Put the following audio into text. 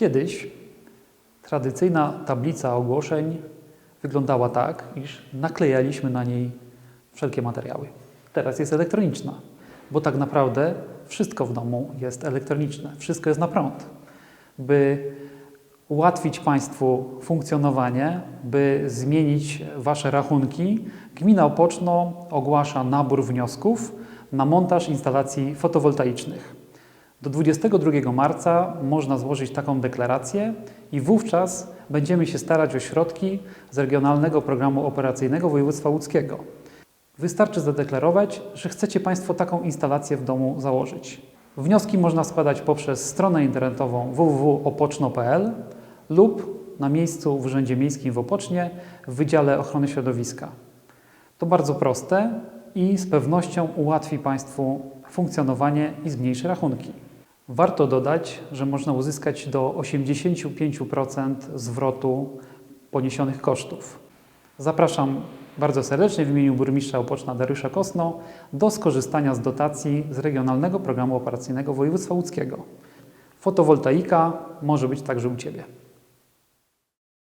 Kiedyś tradycyjna tablica ogłoszeń wyglądała tak, iż naklejaliśmy na niej wszelkie materiały. Teraz jest elektroniczna, bo tak naprawdę wszystko w domu jest elektroniczne, wszystko jest na prąd. By ułatwić Państwu funkcjonowanie, by zmienić Wasze rachunki, Gmina Opoczno ogłasza nabór wniosków na montaż instalacji fotowoltaicznych. Do 22 marca można złożyć taką deklarację i wówczas będziemy się starać o środki z Regionalnego Programu Operacyjnego Województwa Łódzkiego. Wystarczy zadeklarować, że chcecie Państwo taką instalację w domu założyć. Wnioski można składać poprzez stronę internetową www.opoczno.pl lub na miejscu w Urzędzie Miejskim w Opocznie w Wydziale Ochrony Środowiska. To bardzo proste i z pewnością ułatwi Państwu funkcjonowanie i zmniejszy rachunki. Warto dodać, że można uzyskać do 85% zwrotu poniesionych kosztów. Zapraszam bardzo serdecznie w imieniu burmistrza Opoczna Dariusza Kosno do skorzystania z dotacji z Regionalnego Programu Operacyjnego Województwa Łódzkiego. Fotowoltaika może być także u Ciebie.